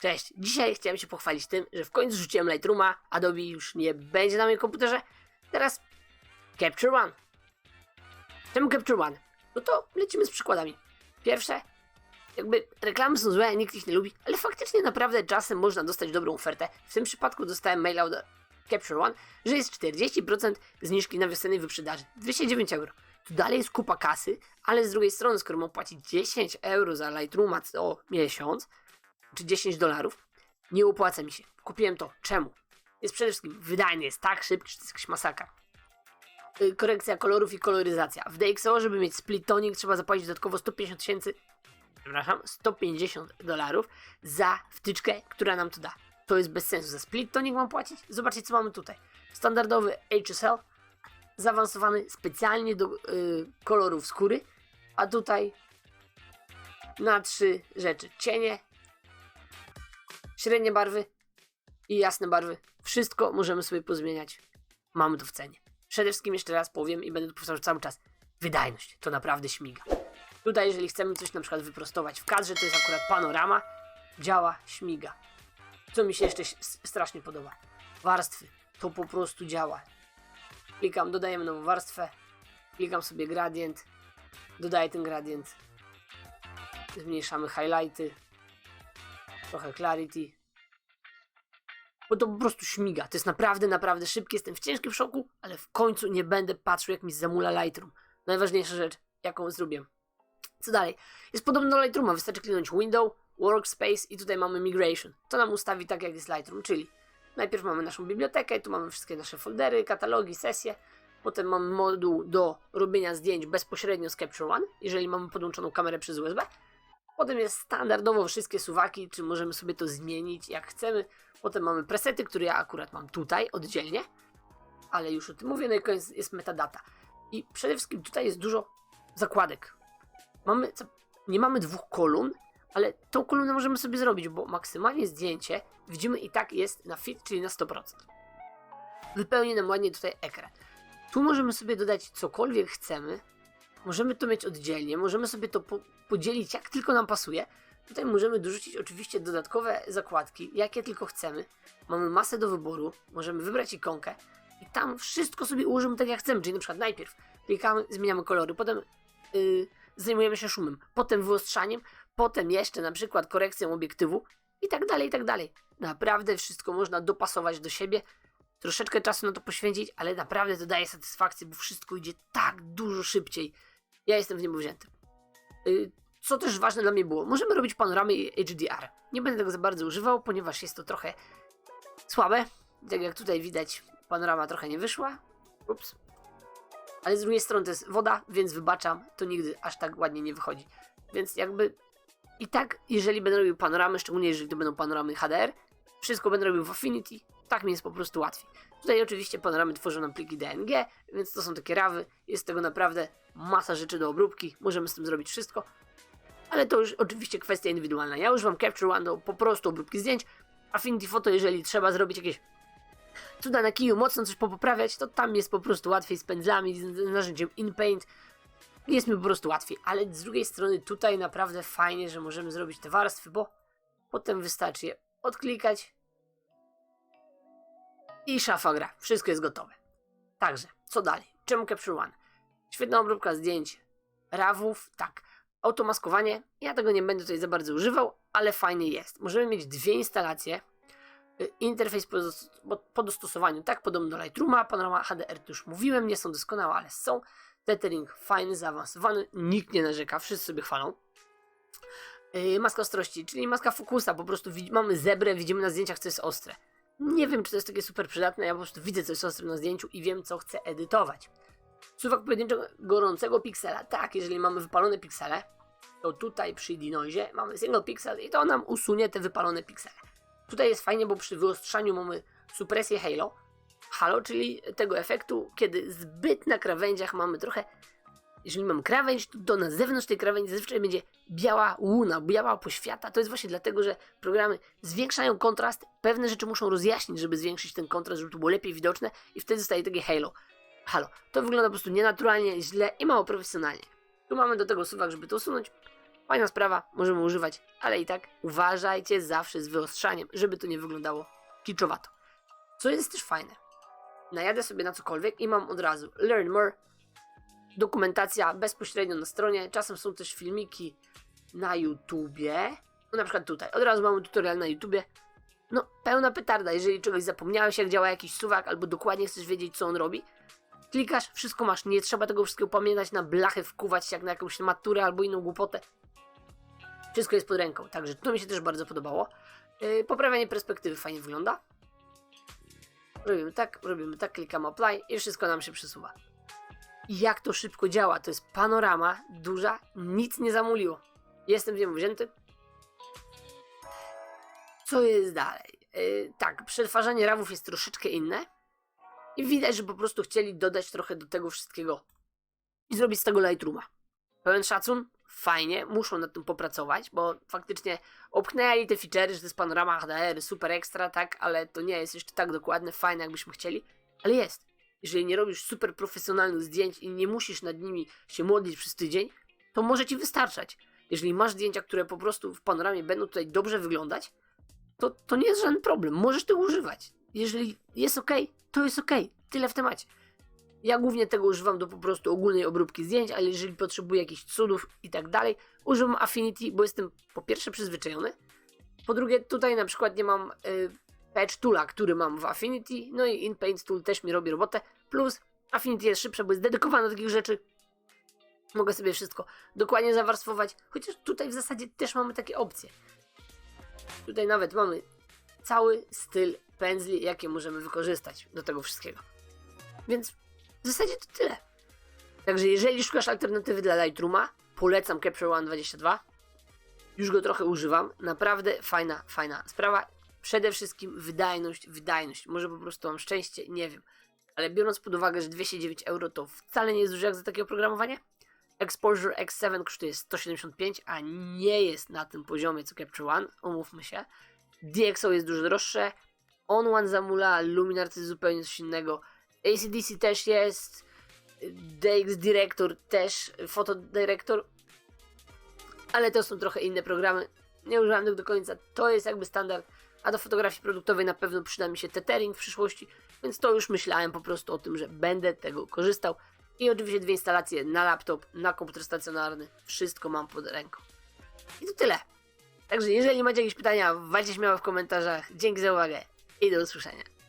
Cześć, dzisiaj chciałem się pochwalić tym, że w końcu rzuciłem Lightrooma, Adobe już nie będzie na moim komputerze. Teraz Capture One. Czemu Capture One? No to lecimy z przykładami. Pierwsze, jakby reklamy są złe, nikt ich nie lubi, ale faktycznie naprawdę czasem można dostać dobrą ofertę. W tym przypadku dostałem maila od Capture One, że jest 40% zniżki na wiosennej wyprzedaży. 209 euro. Tu dalej jest kupa kasy, ale z drugiej strony, skoro mam płacić 10 euro za Lightrooma co miesiąc, czy 10 dolarów, nie opłaca mi się. Kupiłem to. Czemu? Jest przede wszystkim wydajny, jest tak szybki, że to jest jakaś masakra. Y, Korekcja kolorów i koloryzacja. W DxO, żeby mieć split toning, trzeba zapłacić dodatkowo 150 tysięcy, przepraszam, 150 dolarów za wtyczkę, która nam to da. To jest bez sensu. Za split toning mam płacić? Zobaczcie, co mamy tutaj. Standardowy HSL, zaawansowany specjalnie do y, kolorów skóry, a tutaj na trzy rzeczy. Cienie, średnie barwy i jasne barwy. Wszystko możemy sobie pozmieniać. Mamy to w cenie. Przede wszystkim jeszcze raz powiem i będę to powtarzał cały czas. Wydajność to naprawdę śmiga. Tutaj, jeżeli chcemy coś na przykład wyprostować w kadrze, to jest akurat panorama. Działa, śmiga. Co mi się jeszcze strasznie podoba. Warstwy. To po prostu działa. Klikam, dodajemy nową warstwę. Klikam sobie gradient. Dodaję ten gradient. Zmniejszamy highlighty trochę clarity. Bo to po prostu śmiga. To jest naprawdę, naprawdę szybkie. Jestem w ciężkim szoku, ale w końcu nie będę patrzył, jak mi zamula Lightroom. Najważniejsza rzecz, jaką zrobię. Co dalej? Jest podobno do Lightrooma. Wystarczy kliknąć Window, Workspace i tutaj mamy Migration. To nam ustawi tak, jak jest Lightroom, czyli najpierw mamy naszą bibliotekę, tu mamy wszystkie nasze foldery, katalogi, sesje. Potem mamy moduł do robienia zdjęć bezpośrednio z Capture One, jeżeli mamy podłączoną kamerę przez USB. Potem jest standardowo wszystkie suwaki, czy możemy sobie to zmienić jak chcemy. Potem mamy presety, które ja akurat mam tutaj oddzielnie, ale już o tym mówię. No i koniec jest metadata. I przede wszystkim tutaj jest dużo zakładek. Mamy, nie mamy dwóch kolumn, ale tą kolumnę możemy sobie zrobić, bo maksymalnie zdjęcie widzimy i tak jest na fit, czyli na 100%. Wypełni nam ładnie tutaj ekran. Tu możemy sobie dodać cokolwiek chcemy, Możemy to mieć oddzielnie, możemy sobie to podzielić jak tylko nam pasuje. Tutaj możemy dorzucić oczywiście dodatkowe zakładki, jakie tylko chcemy. Mamy masę do wyboru, możemy wybrać ikonkę i tam wszystko sobie ułożymy tak jak chcemy. Czyli na przykład najpierw klikamy, zmieniamy kolory, potem yy, zajmujemy się szumem, potem wyostrzaniem, potem jeszcze na przykład korekcją obiektywu i tak dalej, i tak dalej. Naprawdę wszystko można dopasować do siebie. Troszeczkę czasu na to poświęcić, ale naprawdę to daje satysfakcję, bo wszystko idzie tak dużo szybciej. Ja jestem w niebo wzięty. Y, Co też ważne dla mnie było, możemy robić panoramy HDR. Nie będę tego za bardzo używał, ponieważ jest to trochę słabe. Tak jak tutaj widać, panorama trochę nie wyszła. Ups. Ale z drugiej strony to jest woda, więc wybaczam, to nigdy aż tak ładnie nie wychodzi. Więc jakby i tak, jeżeli będę robił panoramy, szczególnie jeżeli to będą panoramy HDR, wszystko będę robił w Affinity, tak mi jest po prostu łatwiej. Tutaj oczywiście panoramy tworzą nam pliki DNG, więc to są takie rawy, jest tego naprawdę masa rzeczy do obróbki, możemy z tym zrobić wszystko, ale to już oczywiście kwestia indywidualna. Ja używam Capture One do po prostu obróbki zdjęć, Affinity Photo, jeżeli trzeba zrobić jakieś cuda na kiju, mocno coś popoprawiać, to tam jest po prostu łatwiej z pędzlami, z narzędziem InPaint, jest mi po prostu łatwiej, ale z drugiej strony tutaj naprawdę fajnie, że możemy zrobić te warstwy, bo potem wystarczy je odklikać i szafa gra. Wszystko jest gotowe. Także, co dalej? Czemu Capture One? Świetna obróbka zdjęć rawów, tak. Automaskowanie, ja tego nie będę tutaj za bardzo używał, ale fajnie jest. Możemy mieć dwie instalacje. Y, Interfejs po, dos- po- po dostosowaniu, tak podobno do Lightrooma, panorama HDR to już mówiłem, nie są doskonałe, ale są. Tethering fajny, zaawansowany, nikt nie narzeka, wszyscy sobie chwalą. Yy, maska ostrości, czyli maska fokusa, po prostu mamy zebrę, widzimy na zdjęciach, co jest ostre. Nie wiem, czy to jest takie super przydatne, ja po prostu widzę, co jest ostre na zdjęciu i wiem, co chcę edytować. Suwak pojedynczego gorącego piksela, tak, jeżeli mamy wypalone piksele, to tutaj przy denoise mamy single pixel i to nam usunie te wypalone piksele. Tutaj jest fajnie, bo przy wyostrzaniu mamy supresję halo, halo, czyli tego efektu, kiedy zbyt na krawędziach mamy trochę jeżeli mam krawędź, to, na zewnątrz tej krawędzi zazwyczaj będzie biała łuna, biała poświata. To jest właśnie dlatego, że programy zwiększają kontrast. Pewne rzeczy muszą rozjaśnić, żeby zwiększyć ten kontrast, żeby to było lepiej widoczne i wtedy zostaje takie halo. Halo. To wygląda po prostu nienaturalnie, źle i mało profesjonalnie. Tu mamy do tego suwak, żeby to usunąć. Fajna sprawa, możemy używać, ale i tak uważajcie zawsze z wyostrzaniem, żeby to nie wyglądało kiczowato. Co jest też fajne. Najadę sobie na cokolwiek i mam od razu Learn More, dokumentacja bezpośrednio na stronie, czasem są też filmiki na YouTubie, no na przykład tutaj, od razu mamy tutorial na YouTubie, no pełna petarda, jeżeli czegoś zapomniałeś, jak działa jakiś suwak, albo dokładnie chcesz wiedzieć, co on robi, klikasz, wszystko masz, nie trzeba tego wszystkiego pamiętać na blachę, wkuwać jak na jakąś maturę albo inną głupotę. Wszystko jest pod ręką, także to mi się też bardzo podobało. Yy, poprawianie perspektywy fajnie wygląda. Robimy tak, robimy tak, klikamy apply i wszystko nam się przesuwa. Jak to szybko działa, to jest panorama duża, nic nie zamuliło. Jestem w nią wzięty. Co jest dalej? Yy, tak, przetwarzanie rawów jest troszeczkę inne. I widać, że po prostu chcieli dodać trochę do tego wszystkiego i zrobić z tego Lightrooma. Pełen szacun, fajnie, muszą nad tym popracować, bo faktycznie opchnęli te feature'y, że to jest panorama HDR, super ekstra, tak, ale to nie jest jeszcze tak dokładne, fajne, jakbyśmy chcieli, ale jest. Jeżeli nie robisz super profesjonalnych zdjęć i nie musisz nad nimi się modlić przez tydzień, to może ci wystarczać. Jeżeli masz zdjęcia, które po prostu w panoramie będą tutaj dobrze wyglądać, to, to nie jest żaden problem, możesz tego używać. Jeżeli jest ok, to jest ok, tyle w temacie. Ja głównie tego używam do po prostu ogólnej obróbki zdjęć, ale jeżeli potrzebuję jakichś cudów i tak dalej, używam Affinity, bo jestem po pierwsze przyzwyczajony, po drugie tutaj na przykład nie mam y, Patch Toola, który mam w Affinity, no i InPaint Tool też mi robi robotę, plus Affinity jest szybsze, bo jest dedykowane do takich rzeczy. Mogę sobie wszystko dokładnie zawarstwować, chociaż tutaj w zasadzie też mamy takie opcje. Tutaj nawet mamy cały styl pędzli, jakie możemy wykorzystać do tego wszystkiego. Więc w zasadzie to tyle. Także jeżeli szukasz alternatywy dla Lightrooma, polecam Capture One 22. Już go trochę używam. Naprawdę fajna, fajna sprawa. Przede wszystkim wydajność, wydajność. Może po prostu mam szczęście, nie wiem. Ale biorąc pod uwagę, że 209 euro to wcale nie jest dużo jak za takie oprogramowanie. Exposure X7 kosztuje 175, a nie jest na tym poziomie co Capture One, umówmy się. DxO jest dużo droższe. On One zamula, Luminar to jest zupełnie coś innego. ACDC też jest. DX Director też, Photo Director. Ale to są trochę inne programy. Nie używam tego do końca. To jest jakby standard. A do fotografii produktowej na pewno przyda mi się tethering w przyszłości. Więc to już myślałem po prostu o tym, że będę tego korzystał. I oczywiście dwie instalacje na laptop, na komputer stacjonarny. Wszystko mam pod ręką. I to tyle. Także jeżeli macie jakieś pytania, walcie śmiało w komentarzach. Dzięki za uwagę i do usłyszenia.